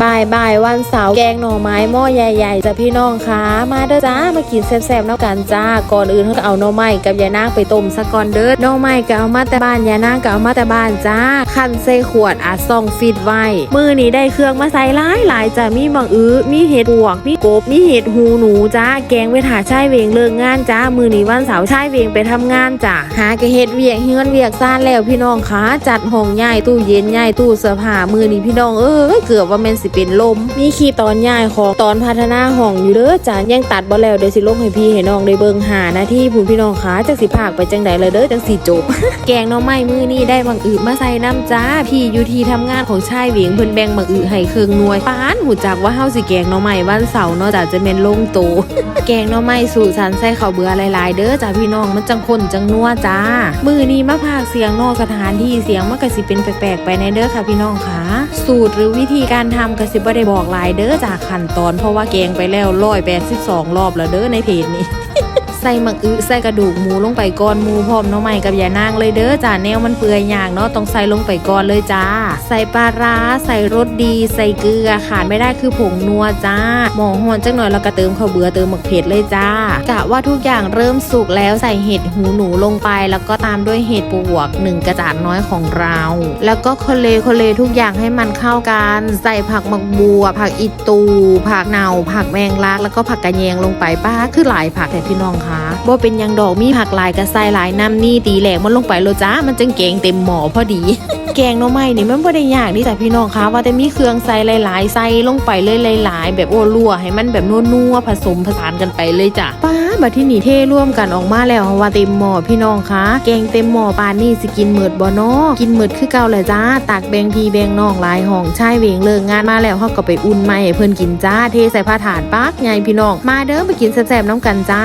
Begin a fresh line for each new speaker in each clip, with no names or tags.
บ่ายบ่ายวันเสาร์แกงหน่อไม้หม้อใหญ่ๆจ้ะพี่น้องคะมาเด้อจ้ามากินแซ่บๆแล้วกันจ้าก่อนอื่นเขาก็เอาหน่อไม้กับยานางไปต้มซะก่อนเด้อหน่อไม้ก็เอามาแต่บ้านยานางก็เอามาแต่บ้านจ้าคั้นใส่ขวดอาซองฟิตไว้มือนี้ได้เครื่องมาใส่หลายหลายๆจ้ะมีบังอื้อมีเห็ดปวกมีกบมีเห็ดหูหนูจ้าแกงไว้ถาชายเวงเลิกงานจ้ามือนี้วันเสาร์ชายเวงไปทำงานจ้ะหากะเฮ็ดเวียกเฮือนเวียกซ่านแล้วพี่น้องคะจัดห้องใหญ่ตู้เย็นใหญ่ตู้เสื้อผ้ามือนี้พี่น้องเอ้ยเกือบว่าแม่นสิเป็นลม มีคลิปตอนย้ายของตอนพัฒนาห้องอยู่เด้อจ้ายังตัดบ่แล้วเดี๋ยวสิลงให้พี่ให้น้องได้เบิ่งหาหน้าที่ผู้พี่น้องคะจักสิพากไปจังใดเลยเด้อจังสิจบ แกงน้องไม้มือนี้ได้บังอือมาใส่น้ำจ้า พี่อยู่ที่ทำงานของชายเหวียงเพิ่นแบ่งบังอือให้เครื่องนวยปานหูจักว่าเฮาสิแกงน้องไม้วันเสาร์เนาะจ้าจะเป็นลงโต แกงน้องไม้สู่สันใส่ข้าวเบื่อหลายๆ เด้อจ้าพี่น้องมันจังคนจังนัวจ้า มือนี้มาพากเสียงนอกสถานที่เสียงมันก็สิเป็นแปลกๆไปในเด้อค่ะพี่น้องค่ะ สูตรหรือวิธีการทำก็สิบ่ได้บอกลายเด้อจากขั้นตอน เพราะว่าแกงไปแล้ว182รอบแล้วเด้อในเพจนี้ ใส่หมักอึใส่กระดูกหมูลงไปก่อนหมูพร้อมน้องใหม่กับยานางเลยเด้อจ้าแนวมันเปื่อยอย่างเนาะต้องใส่ลงไปก่อนเลยจ้า ใส่ปลาร้าใส่รสดีใส่เกลือขาดไม่ได้คือผงนัวจ้าหมองหอนจังหน่อยแล้วก็เติมข้าวเบื่อเติมหมึกเผ็ดเลยจ้ากะว่าทุกอย่างเริ่มสุกแล้วใส่เห็ดหูหนูลงไป แล้วก็ตามด้วยเห็ดปวกหนึ่งกระจาดน้อยของเรา แล้วก็คนเลคนเลทุกอย่างให้มันเข้ากัน ใส่ผักหมักบัว ผักอิตูผักเนาผักแมงลักแล้วก็ผักกระแยงลงไปป้าคือหลายผักแต่พี่น้องค่ะบ่เป็นยังดอกมีผักหลายกระใส่หลายน้ำนี่ตีแหลกมันลงไปโลจ้ามันจังเก่งเต็มหม้อพอดี แกงหน่อไม้นี่มันบ่ได้ยากนี่จ้ะพี่น้องคะว่าแต่มีเครื่องใส่หลายๆใส่ลงไปเลยหลาย ๆ แบบโอ้ลัวให้มันแบบนัวๆผสมผสานกันไปเลยจ้ะป้าบัดที่นี่เทร่วมกันออกมาแล้วว่าเต็มหม้อพี่น้องคะแกงเต็มหม้อปานนี่สิกินเหมือดบ่นาะกินเหมือดคือเก่าเลยจ้าตักแบงพีแบงน้องหลายห้องชายเวงเลิกงานมาแล้วเฮาก็ไปอุ่นไม้ให้เพิ่นกินจ้าเทใส่ผ้าถาดปักใหญ่พี่น้องมาเด้อไปกินแซ่บๆน้ำกันจ้า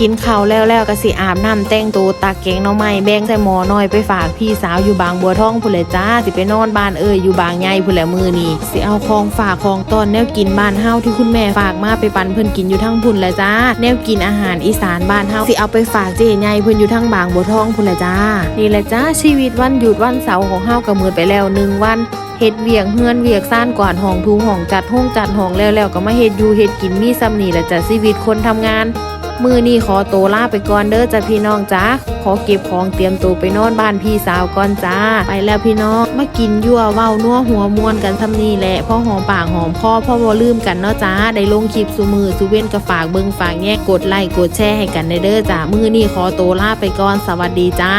กินข้าวแล้วแล้วก็สิอาบน้ำแต่งตัวตักแกงน่องไม้แบ่งใส่หมอน้อยไปฝากพี่สาวอยู่บางบัวทองพุ่นเลยจ้า สิไปนอนบ้านเอ้ยอยู่บางใหญ่พุ่นแหละมือนี่สิเอาของฝากของตอนแนวกินบ้านเฮาที่คุณแม่ฝากมาไปปันเพิ่นกินอยู่ทั้งพุ่นละจ้า แนวกินอาหารอีสานบ้านเฮาสิเอาไปฝากเจ๊ใหญ่เพิ่นอยู่ทั้งบางบัวทองพุ่นละจ้า นี่แหละจ้าชีวิตวันหยุดวันเสาร์ของเฮาก็มืดไปแล้วหนึ่งวันเฮ็ดเวียงเฮือนเวียกซ่านกวาดห้องทูห้องจัดห้องจัดห้องแล้วแล้วก็มาเฮ็ดอยู่เฮ็ดกินมีซ้ำนี่แหละจ้ะชีวิตคนทำงาน มือนี่ขอโตวลาไปก่อนเด้อจ้ะพี่น้องจ้าขอเก็บของเตรียมตัวไปนอนบ้านพี่สาวก่อนจ้า ไปแล้วพี่น้องมากินยั่วเว้านัวหัวมวนกันซ้ำนี่แหละพ่อหอมปากหอมคอพ่อบ่ลืมกันเนาะจ้าได้ลงคลิปสุมือสุเว้นกระฝากเบิ่งฝากแง่กดไลค์กดแชร์ให้กันเด้อจ้ามือนี่ขอโตวลาไปก่อนสวัสดีจ้า